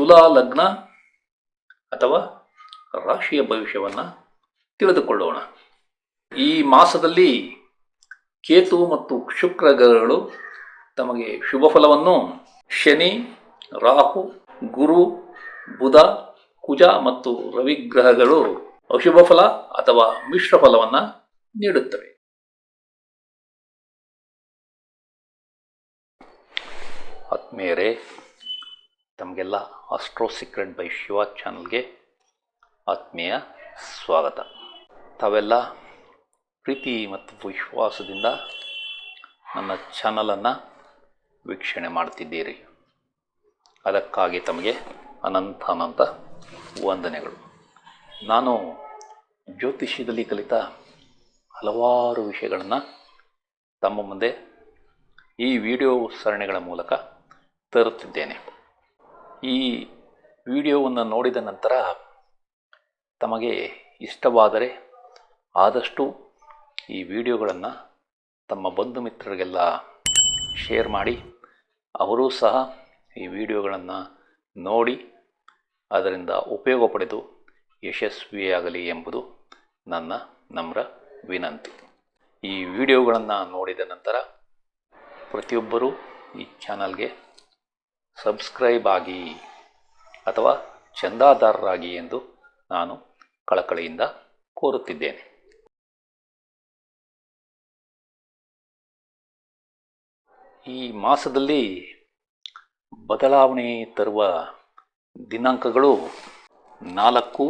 ತುಲಾ ಲಗ್ನ ಅಥವಾ ರಾಶಿಯ ಭವಿಷ್ಯವನ್ನು ತಿಳಿದುಕೊಳ್ಳೋಣ. ಈ ಮಾಸದಲ್ಲಿ ಕೇತು ಮತ್ತು ಶುಕ್ರ ಗ್ರಹಗಳು ತಮಗೆ ಶುಭ ಫಲವನ್ನು ಶನಿ, ರಾಹು, ಗುರು, ಬುಧ, ಕುಜ ಮತ್ತು ರವಿ ಗ್ರಹಗಳು ಅಶುಭ ಫಲ ಅಥವಾ ಮಿಶ್ರ ಫಲವನ್ನು ನೀಡುತ್ತವೆ. ಆತ್ಮೀಯರೇ ತಮಗೆಲ್ಲ ಆಸ್ಟ್ರೋ ಸೀಕ್ರೆಟ್ ಬೈ ಶಿವ ಚಾನಲ್ಗೆ ಆತ್ಮೀಯ ಸ್ವಾಗತ. ತಾವೆಲ್ಲ ಪ್ರೀತಿ ಮತ್ತು ವಿಶ್ವಾಸದಿಂದ ನನ್ನ ಚಾನಲನ್ನು ವೀಕ್ಷಣೆ ಮಾಡ್ತಿದ್ದೀರಿ. ಅದಕ್ಕಾಗಿ ತಮಗೆ ಅನಂತ ಅನಂತ ವಂದನೆಗಳು. ನಾನು ಜ್ಯೋತಿಷ್ಯದಲ್ಲಿ ಕಲಿತ ಹಲವಾರು ವಿಷಯಗಳನ್ನು ತಮ್ಮ ಮುಂದೆ ಈ ವಿಡಿಯೋ ಸರಣಿಗಳ ಮೂಲಕ ತರುತ್ತಿದ್ದೇನೆ. ಈ ವಿಡಿಯೋವನ್ನು ನೋಡಿದ ನಂತರ ತಮಗೆ ಇಷ್ಟವಾದರೆ ಆದಷ್ಟು ಈ ವಿಡಿಯೋಗಳನ್ನು ತಮ್ಮ ಬಂಧು ಮಿತ್ರರಿಗೆಲ್ಲ ಶೇರ್ ಮಾಡಿ. ಅವರೂ ಸಹ ಈ ವಿಡಿಯೋಗಳನ್ನು ನೋಡಿ ಅದರಿಂದ ಉಪಯೋಗ ಪಡೆದು ಯಶಸ್ವಿಯಾಗಲಿ ಎಂಬುದು ನನ್ನ ನಮ್ರ ವಿನಂತಿ. ಈ ವಿಡಿಯೋಗಳನ್ನು ನೋಡಿದ ನಂತರ ಪ್ರತಿಯೊಬ್ಬರೂ ಈ ಚಾನಲ್ಗೆ ಸಬ್ಸ್ಕ್ರೈಬ್ ಆಗಿ ಅಥವಾ ಚಂದಾದಾರರಾಗಿ ಎಂದು ನಾನು ಕಳಕಳಿಯಿಂದ ಕೋರುತ್ತಿದ್ದೇನೆ. ಈ ಮಾಸದಲ್ಲಿ ಬದಲಾವಣೆ ತರುವ ದಿನಾಂಕಗಳು ನಾಲ್ಕು,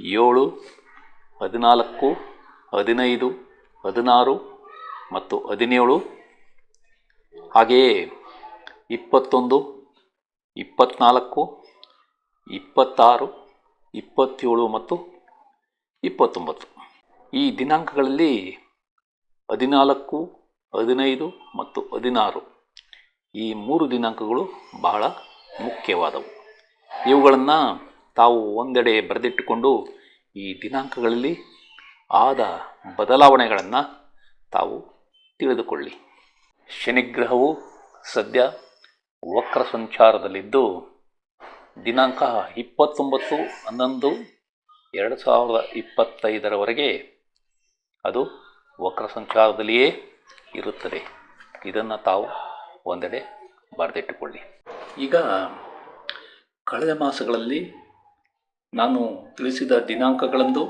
ಏಳು, ಹದಿನಾಲ್ಕು, ಹದಿನೈದು, ಹದಿನಾರು ಮತ್ತು ಹದಿನೇಳು. ಹಾಗೆಯೇ ಇಪ್ಪತ್ತೊಂದು ಇಪ್ಪತ್ತ್ನಾಲ್ಕು ಇಪ್ಪತ್ತಾರು, ಇಪ್ಪತ್ತೇಳು ಮತ್ತು ಇಪ್ಪತ್ತೊಂಬತ್ತು. ಈ ದಿನಾಂಕಗಳಲ್ಲಿ ಹದಿನಾಲ್ಕು, ಹದಿನೈದು ಮತ್ತು ಹದಿನಾರು ಈ ಮೂರು ದಿನಾಂಕಗಳು ಬಹಳ ಮುಖ್ಯವಾದವು. ಇವುಗಳನ್ನು ತಾವು ಒಂದೆಡೆ ಬರೆದಿಟ್ಟುಕೊಂಡು ಈ ದಿನಾಂಕಗಳಲ್ಲಿ ಆದ ಬದಲಾವಣೆಗಳನ್ನು ತಾವು ತಿಳಿದುಕೊಳ್ಳಿ. ಶನಿಗ್ರಹವು ಸದ್ಯ ವಕ್ರ ಸಂಚಾರದಲ್ಲಿದ್ದು ದಿನಾಂಕ ಇಪ್ಪತ್ತೊಂಬತ್ತು ಹನ್ನೊಂದು ಎರಡು ಸಾವಿರದ ಇಪ್ಪತ್ತೈದರವರೆಗೆ ಅದು ವಕ್ರ ಸಂಚಾರದಲ್ಲಿಯೇ ಇರುತ್ತದೆ. ಇದನ್ನು ತಾವು ಒಂದೆಡೆ ಬರೆದಿಟ್ಟುಕೊಳ್ಳಿ. ಈಗ ಕಳೆದ ಮಾಸಗಳಲ್ಲಿ ನಾನು ತಿಳಿಸಿದ ದಿನಾಂಕಗಳಂದು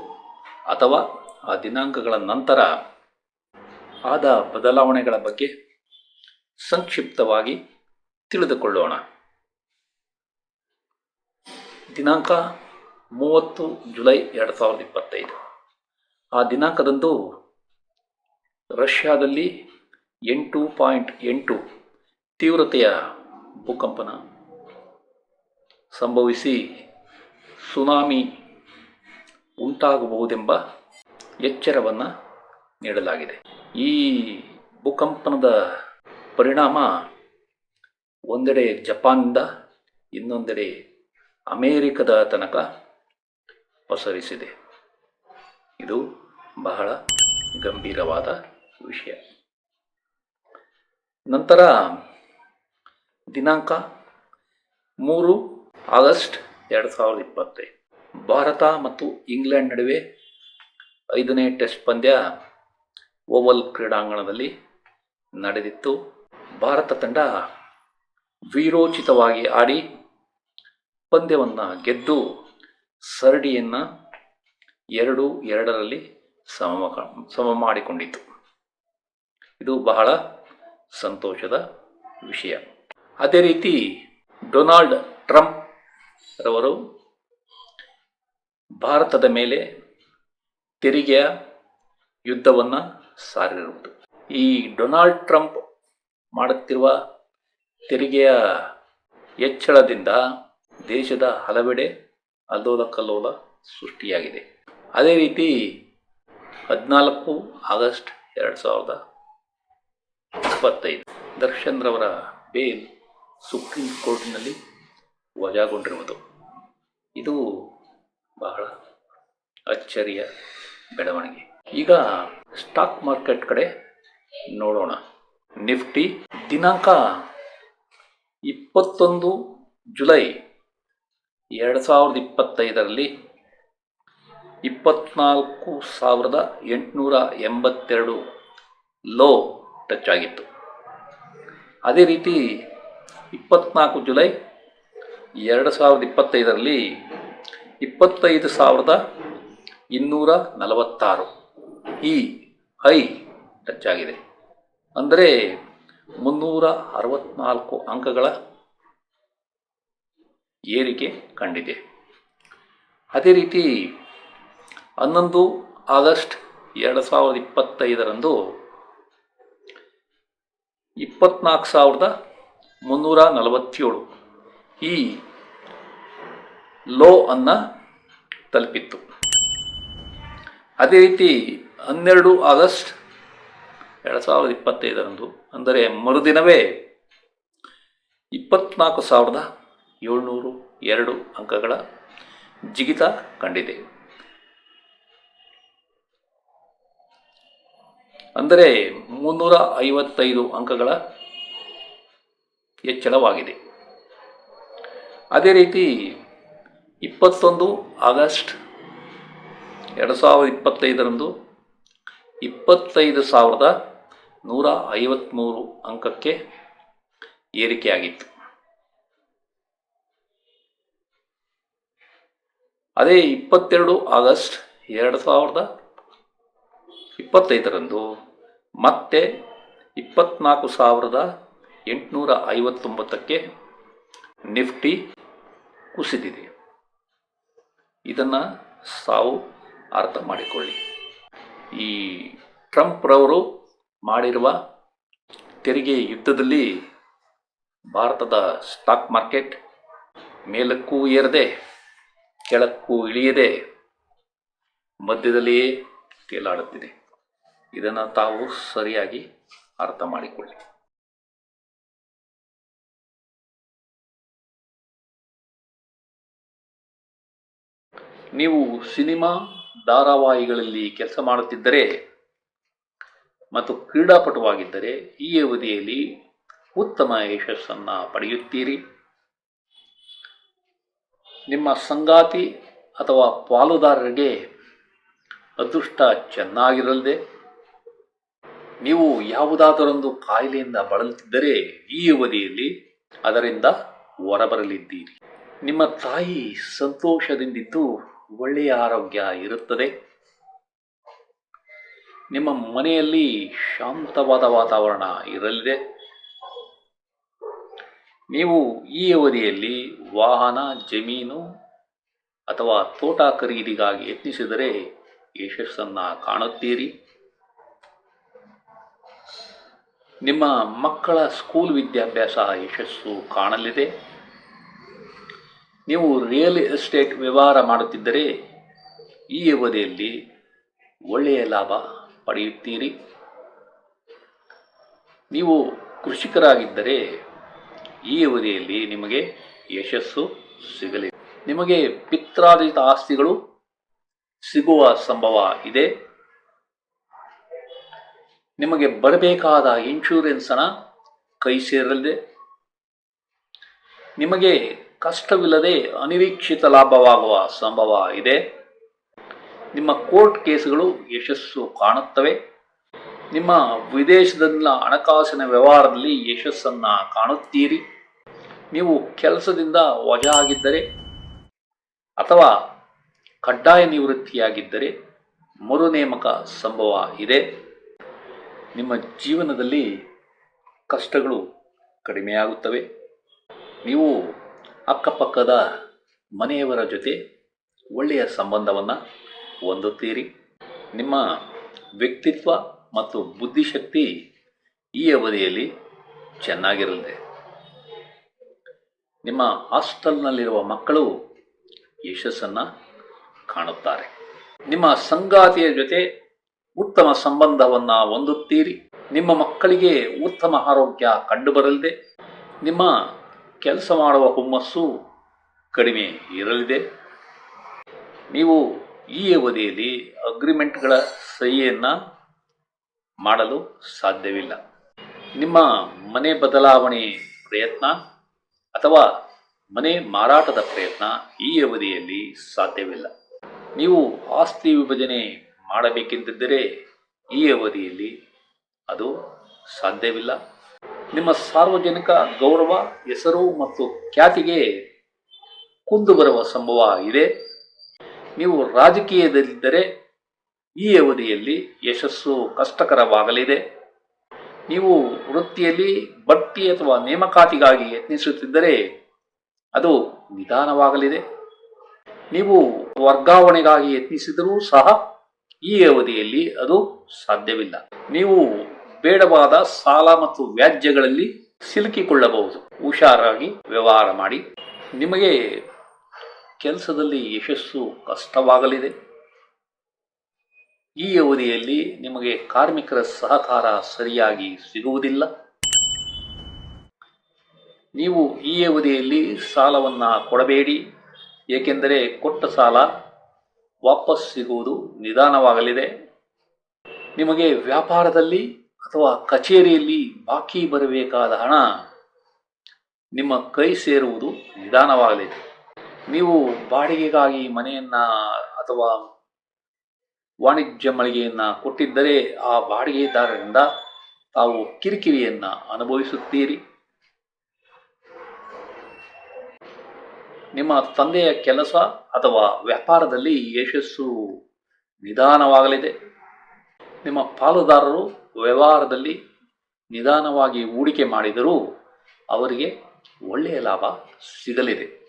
ಅಥವಾ ಆ ದಿನಾಂಕಗಳ ನಂತರ ಆದ ಬದಲಾವಣೆಗಳ ಬಗ್ಗೆ ಸಂಕ್ಷಿಪ್ತವಾಗಿ ತಿಳಿದುಕೊಳ್ಳೋಣ. ದಿನಾಂಕ ಮೂವತ್ತು ಜುಲೈ ಎರಡು ಸಾವಿರದ ಇಪ್ಪತ್ತೈದು. ಆ ದಿನಾಂಕದಂದು ರಷ್ಯಾದಲ್ಲಿ ಎಂಟು ಪಾಯಿಂಟ್ ಎಂಟು ತೀವ್ರತೆಯ ಭೂಕಂಪನ ಸಂಭವಿಸಿ ಸುನಾಮಿ ಉಂಟಾಗಬಹುದೆಂಬ ಎಚ್ಚರವನ್ನು ನೀಡಲಾಗಿದೆ. ಈ ಭೂಕಂಪನದ ಪರಿಣಾಮ ಒಂದೆಡೆ ಜಪಾನ್ದ, ಇನ್ನೊಂದೆಡೆ ಅಮೇರಿಕದ ತನಕ ಪಸರಿಸಿದೆ. ಇದು ಬಹಳ ಗಂಭೀರವಾದ ವಿಷಯ. ನಂತರ ದಿನಾಂಕ ಮೂರು ಆಗಸ್ಟ್ ಎರಡು ಸಾವಿರದ ಇಪ್ಪತ್ತೈದು ಭಾರತ ಮತ್ತು ಇಂಗ್ಲೆಂಡ್ ನಡುವೆ ಐದನೇ ಟೆಸ್ಟ್ ಪಂದ್ಯ ಓವಲ್ ಕ್ರೀಡಾಂಗಣದಲ್ಲಿ ನಡೆದಿತ್ತು. ಭಾರತ ತಂಡ ವೀರೋಚಿತವಾಗಿ ಆಡಿ ಪಂದ್ಯವನ್ನು ಗೆದ್ದು ಸರಡಿಯನ್ನು ಎರಡು ಎರಡರಲ್ಲಿ ಸಮ ಸಮ ಮಾಡಿಕೊಂಡಿತು ಇದು ಬಹಳ ಸಂತೋಷದ ವಿಷಯ. ಅದೇ ರೀತಿ ಡೊನಾಲ್ಡ್ ಟ್ರಂಪ್ ರವರು ಭಾರತದ ಮೇಲೆ ತೆರಿಗೆಯ ಯುದ್ಧವನ್ನು ಸಾರಿರುವುದು. ಈ ಡೊನಾಲ್ಡ್ ಟ್ರಂಪ್ ಮಾಡುತ್ತಿರುವ ತೆರಿಗೆಯ ಹೆಚ್ಚಳದಿಂದ ದೇಶದ ಹಲವೆಡೆ ಅಲ್ಲೋಲ ಕಲ್ಲೋಲ ಸೃಷ್ಟಿಯಾಗಿದೆ. ಅದೇ ರೀತಿ ಹದಿನಾಲ್ಕು ಆಗಸ್ಟ್ ಎರಡು ಸಾವಿರದ ಇಪ್ಪತ್ತೈದು ದರ್ಶನ್ ರವರ ಬೇಲ್ ಸುಪ್ರೀಂ ಕೋರ್ಟ್ನಲ್ಲಿ ವಜಾಗೊಂಡಿರುವುದು. ಇದು ಬಹಳ ಅಚ್ಚರಿಯ ಬೆಳವಣಿಗೆ. ಈಗ ಸ್ಟಾಕ್ ಮಾರ್ಕೆಟ್ ಕಡೆ ನೋಡೋಣ. ನಿಫ್ಟಿ ದಿನಾಂಕ ಇಪ್ಪತ್ತೊಂದು ಜುಲೈ ಎರಡು ಸಾವಿರದ ಇಪ್ಪತ್ತೈದರಲ್ಲಿ ಇಪ್ಪತ್ನಾಲ್ಕು ಸಾವಿರದ ಎಂಟುನೂರ ಎಂಬತ್ತೆರಡು ಲೋ ಟಚ್ ಆಗಿತ್ತು. ಅದೇ ರೀತಿ ಇಪ್ಪತ್ನಾಲ್ಕು ಜುಲೈ ಎರಡು ಸಾವಿರದ ಇಪ್ಪತ್ತೈದರಲ್ಲಿ ಇಪ್ಪತ್ತೈದು ಸಾವಿರದ ಇನ್ನೂರ ನಲವತ್ತಾರು ಈ ಹೈ ಟಚ್ ಆಗಿದೆ. ಅಂದರೆ ಮುನ್ನೂರ ಅರವತ್ನಾಲ್ಕು ಅಂಕಗಳ ಏರಿಕೆ ಕಂಡಿದೆ. ಅದೇ ರೀತಿ ಹನ್ನೊಂದು ಆಗಸ್ಟ್ ಎರಡು ಸಾವಿರದ ಇಪ್ಪತ್ತೈದರಂದು ಇಪ್ಪತ್ನಾಲ್ಕು ಸಾವಿರದ ಮುನ್ನೂರ ನಲವತ್ತೇಳು ಈ ಲೋ ಅನ್ನು ತಲುಪಿತ್ತು. ಅದೇ ರೀತಿ ಹನ್ನೆರಡು ಆಗಸ್ಟ್ ಎರಡು ಸಾವಿರದ ಇಪ್ಪತ್ತೈದರಂದು ಅಂದರೆ ಮರುದಿನವೇ ಇಪ್ಪತ್ನಾಲ್ಕು ಸಾವಿರದ ಏಳ್ನೂರು ಎರಡು ಅಂಕಗಳ ಜಿಗಿತ ಕಂಡಿದೆ. ಅಂದರೆ ಮುನ್ನೂರ ಐವತ್ತೈದು ಅಂಕಗಳ ಹೆಚ್ಚಳವಾಗಿದೆ. ಅದೇ ರೀತಿ ಇಪ್ಪತ್ತೊಂದು ಆಗಸ್ಟ್ ಎರಡು ಸಾವಿರದ ಇಪ್ಪತ್ತೈದರಂದು ಇಪ್ಪತ್ತೈದು ಸಾವಿರದ ನೂರ ಐವತ್ತ್ಮೂರು ಅಂಕಕ್ಕೆ ಏರಿಕೆಯಾಗಿತ್ತು. ಅದೇ ಇಪ್ಪತ್ತೆರಡು ಆಗಸ್ಟ್ ಎರಡು ಸಾವಿರದ ಇಪ್ಪತ್ತೈದರಂದು ಮತ್ತೆ ಇಪ್ಪತ್ನಾಲ್ಕು ಸಾವಿರದ ಎಂಟುನೂರ ಐವತ್ತೊಂಬತ್ತಕ್ಕೆ ನಿಫ್ಟಿ ಕುಸಿದಿದೆ. ಇದನ್ನು ಸಾವು ಅರ್ಥ ಮಾಡಿಕೊಳ್ಳಿ. ಈ ಟ್ರಂಪ್ರವರು ಮಾಡಿರುವ ತೆರಿಗೆ ಯುದ್ಧದಲ್ಲಿ ಭಾರತದ ಸ್ಟಾಕ್ ಮಾರ್ಕೆಟ್ ಮೇಲಕ್ಕೂ ಏರದೆ, ಕೆಳಕ್ಕೂ ಇಳಿಯದೆ ಮಧ್ಯದಲ್ಲಿಯೇ ತೇಲಾಡುತ್ತಿದೆ. ಇದನ್ನು ತಾವು ಸರಿಯಾಗಿ ಅರ್ಥ ಮಾಡಿಕೊಳ್ಳಿ. ನೀವು ಸಿನಿಮಾ ಧಾರಾವಾಹಿಗಳಲ್ಲಿ ಕೆಲಸ ಮಾಡುತ್ತಿದ್ದರೆ ಮತ್ತು ಕ್ರೀಡಾಪಟುವಾಗಿದ್ದರೆ ಈ ಅವಧಿಯಲ್ಲಿ ಉತ್ತಮ ಯಶಸ್ಸನ್ನು ಪಡೆಯುತ್ತೀರಿ. ನಿಮ್ಮ ಸಂಗಾತಿ ಅಥವಾ ಪಾಲುದಾರರಿಗೆ ಅದೃಷ್ಟ ಚೆನ್ನಾಗಿರಲಿದೆ, ನೀವು ಯಾವುದಾದರೊಂದು ಕಾಯಿಲೆಯಿಂದ ಬಳಲುತ್ತಿದ್ದರೆ ಈ ಅವಧಿಯಲ್ಲಿ ಅದರಿಂದ ಹೊರಬರಲಿದ್ದೀರಿ. ನಿಮ್ಮ ತಾಯಿ ಸಂತೋಷದಿಂದಿದ್ದು ಒಳ್ಳೆಯ ಆರೋಗ್ಯ ಇರುತ್ತದೆ. ನಿಮ್ಮ ಮನೆಯಲ್ಲಿ ಶಾಂತವಾದ ವಾತಾವರಣ ಇರಲಿದೆ. ನೀವು ಈ ಅವಧಿಯಲ್ಲಿ ವಾಹನ, ಜಮೀನು ಅಥವಾ ತೋಟ ಖರೀದಿಗಾಗಿ ಯತ್ನಿಸಿದರೆ ಯಶಸ್ಸನ್ನು ಕಾಣುತ್ತೀರಿ. ನಿಮ್ಮ ಮಕ್ಕಳ ಸ್ಕೂಲ್ ವಿದ್ಯಾಭ್ಯಾಸ ಯಶಸ್ಸು ಕಾಣಲಿದೆ. ನೀವು ರಿಯಲ್ ಎಸ್ಟೇಟ್ ವ್ಯವಹಾರ ಮಾಡುತ್ತಿದ್ದರೆ ಈ ಅವಧಿಯಲ್ಲಿ ಒಳ್ಳೆಯ ಲಾಭ ಪಡೆಯುತ್ತೀರಿ. ನೀವು ಕೃಷಿಕರಾಗಿದ್ದರೆ ಈ ಅವಧಿಯಲ್ಲಿ ನಿಮಗೆ ಯಶಸ್ಸು ಸಿಗಲಿ. ನಿಮಗೆ ಪಿತ್ರಾರ್ಜಿತ ಆಸ್ತಿಗಳು ಸಿಗುವ ಸಂಭವ ಇದೆ. ನಿಮಗೆ ಬರಬೇಕಾದ ಇನ್ಶೂರೆನ್ಸ್ ಹಣ ಕೈ ಸೇರಲಿದೆ. ನಿಮಗೆ ಕಷ್ಟವಿಲ್ಲದೆ ಅನಿರೀಕ್ಷಿತ ಲಾಭವಾಗುವ ಸಂಭವ ಇದೆ. ನಿಮ್ಮ ಕೋರ್ಟ್ ಕೇಸ್ಗಳು ಯಶಸ್ಸು ಕಾಣುತ್ತವೆ. ನಿಮ್ಮ ವಿದೇಶದಲ್ಲಿನ ಹಣಕಾಸಿನ ವ್ಯವಹಾರದಲ್ಲಿ ಯಶಸ್ಸನ್ನು ಕಾಣುತ್ತೀರಿ. ನೀವು ಕೆಲಸದಿಂದ ವಜಾ ಆಗಿದ್ದರೆ ಅಥವಾ ಕಡ್ಡಾಯ ನಿವೃತ್ತಿಯಾಗಿದ್ದರೆ ಮರುನೇಮಕ ಸಂಭವ ಇದೆ. ನಿಮ್ಮ ಜೀವನದಲ್ಲಿ ಕಷ್ಟಗಳು ಕಡಿಮೆಯಾಗುತ್ತವೆ. ನೀವು ಅಕ್ಕಪಕ್ಕದ ಮನೆಯವರ ಜೊತೆ ಒಳ್ಳೆಯ ಸಂಬಂಧವನ್ನು ಹೊಂದುತ್ತೀರಿ? ನಿಮ್ಮ ವ್ಯಕ್ತಿತ್ವ ಮತ್ತು ಬುದ್ಧಿಶಕ್ತಿ ಈ ಅವಧಿಯಲ್ಲಿ ಚೆನ್ನಾಗಿರಲಿದೆ. ನಿಮ್ಮ ಹಾಸ್ಟೆಲ್ನಲ್ಲಿರುವ ಮಕ್ಕಳು ಯಶಸ್ಸನ್ನು ಕಾಣುತ್ತಾರೆ. ನಿಮ್ಮ ಸಂಗಾತಿಯ ಜೊತೆ ಉತ್ತಮ ಸಂಬಂಧವನ್ನು ಹೊಂದುತ್ತೀರಿ. ನಿಮ್ಮ ಮಕ್ಕಳಿಗೆ ಉತ್ತಮ ಆರೋಗ್ಯ ಕಂಡುಬರಲಿದೆ. ನಿಮ್ಮ ಕೆಲಸ ಮಾಡುವ ಹುಮ್ಮಸ್ಸು ಕಡಿಮೆ ಇರಲಿದೆ. ನೀವು ಈ ಅವಧಿಯಲ್ಲಿ ಅಗ್ರಿಮೆಂಟ್ಗಳ ಸಹಿಯನ್ನು ಮಾಡಲು ಸಾಧ್ಯವಿಲ್ಲ. ನಿಮ್ಮ ಮನೆ ಬದಲಾವಣೆ ಪ್ರಯತ್ನ ಅಥವಾ ಮನೆ ಮಾರಾಟದ ಪ್ರಯತ್ನ ಈ ಅವಧಿಯಲ್ಲಿ ಸಾಧ್ಯವಿಲ್ಲ. ನೀವು ಆಸ್ತಿ ವಿಭಜನೆ ಮಾಡಬೇಕೆಂದಿದ್ದರೆ ಈ ಅವಧಿಯಲ್ಲಿ ಅದು ಸಾಧ್ಯವಿಲ್ಲ. ನಿಮ್ಮ ಸಾರ್ವಜನಿಕ ಗೌರವ, ಹೆಸರು ಮತ್ತು ಖ್ಯಾತಿಗೆ ಕುಂದು ಬರುವ ಸಂಭವ ಇದೆ. ನೀವು ರಾಜಕೀಯದಲ್ಲಿದ್ದರೆ ಈ ಅವಧಿಯಲ್ಲಿ ಯಶಸ್ಸು ಕಷ್ಟಕರವಾಗಲಿದೆ. ನೀವು ವೃತ್ತಿಯಲ್ಲಿ ಬಡ್ತಿ ಅಥವಾ ನೇಮಕಾತಿಗಾಗಿ ಯತ್ನಿಸುತ್ತಿದ್ದರೆ ಅದು ನಿಧಾನವಾಗಲಿದೆ. ನೀವು ವರ್ಗಾವಣೆಗಾಗಿ ಯತ್ನಿಸಿದರೂ ಸಹ ಈ ಅವಧಿಯಲ್ಲಿ ಅದು ಸಾಧ್ಯವಿಲ್ಲ. ನೀವು ಬೇಡವಾದ ಸಾಲ ಮತ್ತು ವ್ಯಾಜ್ಯಗಳಲ್ಲಿ ಸಿಲುಕಿಕೊಳ್ಳಬಹುದು. ಹುಷಾರಾಗಿ ವ್ಯವಹಾರ ಮಾಡಿ. ನಿಮಗೆ ಕೆಲಸದಲ್ಲಿ ಯಶಸ್ಸು ಕಷ್ಟವಾಗಲಿದೆ. ಈ ಅವಧಿಯಲ್ಲಿ ನಿಮಗೆ ಕಾರ್ಮಿಕರ ಸಹಕಾರ ಸರಿಯಾಗಿ ಸಿಗುವುದಿಲ್ಲ. ನೀವು ಈ ಅವಧಿಯಲ್ಲಿ ಸಾಲವನ್ನು ಕೊಡಬೇಡಿ, ಏಕೆಂದರೆ ಕೊಟ್ಟ ಸಾಲ ವಾಪಸ್ ಸಿಗುವುದು ನಿಧಾನವಾಗಲಿದೆ. ನಿಮಗೆ ವ್ಯಾಪಾರದಲ್ಲಿ ಅಥವಾ ಕಚೇರಿಯಲ್ಲಿ ಬಾಕಿ ಬರಬೇಕಾದ ಹಣ ನಿಮ್ಮ ಕೈ ಸೇರುವುದು ನಿಧಾನವಾಗಲಿದೆ. ನೀವು ಬಾಡಿಗೆಗಾಗಿ ಮನೆಯನ್ನ ಅಥವಾ ವಾಣಿಜ್ಯ ಮಳಿಗೆಯನ್ನ ಕೊಟ್ಟಿದ್ದರೆ ಆ ಬಾಡಿಗೆದಾರರಿಂದ ತಾವು ಕಿರಿಕಿರಿಯನ್ನ ಅನುಭವಿಸುತ್ತೀರಿ. ನಿಮ್ಮ ತಂದೆಯ ಕೆಲಸ ಅಥವಾ ವ್ಯಾಪಾರದಲ್ಲಿ ಯಶಸ್ಸು ನಿಧಾನವಾಗಲಿದೆ. ನಿಮ್ಮ ಪಾಲುದಾರರು ವ್ಯವಹಾರದಲ್ಲಿ ನಿಧಾನವಾಗಿ ಹೂಡಿಕೆ ಮಾಡಿದರೂ ಅವರಿಗೆ ಒಳ್ಳೆಯ ಲಾಭ ಸಿಗಲಿದೆ.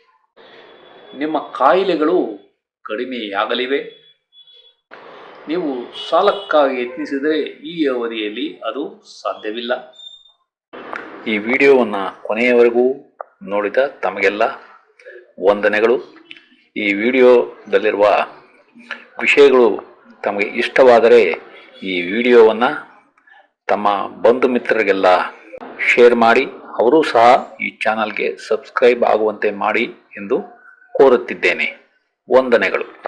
ನಿಮ್ಮ ಕಾಯಿಲೆಗಳು ಕಡಿಮೆಯಾಗಲಿವೆ. ನೀವು ಸಾಲಕ್ಕಾಗಿ ಯತ್ನಿಸಿದರೆ ಈ ಅವಧಿಯಲ್ಲಿ ಅದು ಸಾಧ್ಯವಿಲ್ಲ. ಈ ವಿಡಿಯೋವನ್ನು ಕೊನೆಯವರೆಗೂ ನೋಡಿದ ತಮಗೆಲ್ಲ ವಂದನೆಗಳು. ಈ ವಿಡಿಯೋದಲ್ಲಿರುವ ವಿಷಯಗಳು ತಮಗೆ ಇಷ್ಟವಾದರೆ ಈ ವಿಡಿಯೋವನ್ನು ತಮ್ಮ ಬಂಧು ಮಿತ್ರರಿಗೆಲ್ಲ ಶೇರ್ ಮಾಡಿ. ಅವರೂ ಸಹ ಈ ಚಾನಲ್ಗೆ ಸಬ್ಸ್ಕ್ರೈಬ್ ಆಗುವಂತೆ ಮಾಡಿ ಎಂದು ಕೋರುತ್ತಿದ್ದೇನೆ. ವಂದನೆಗಳು.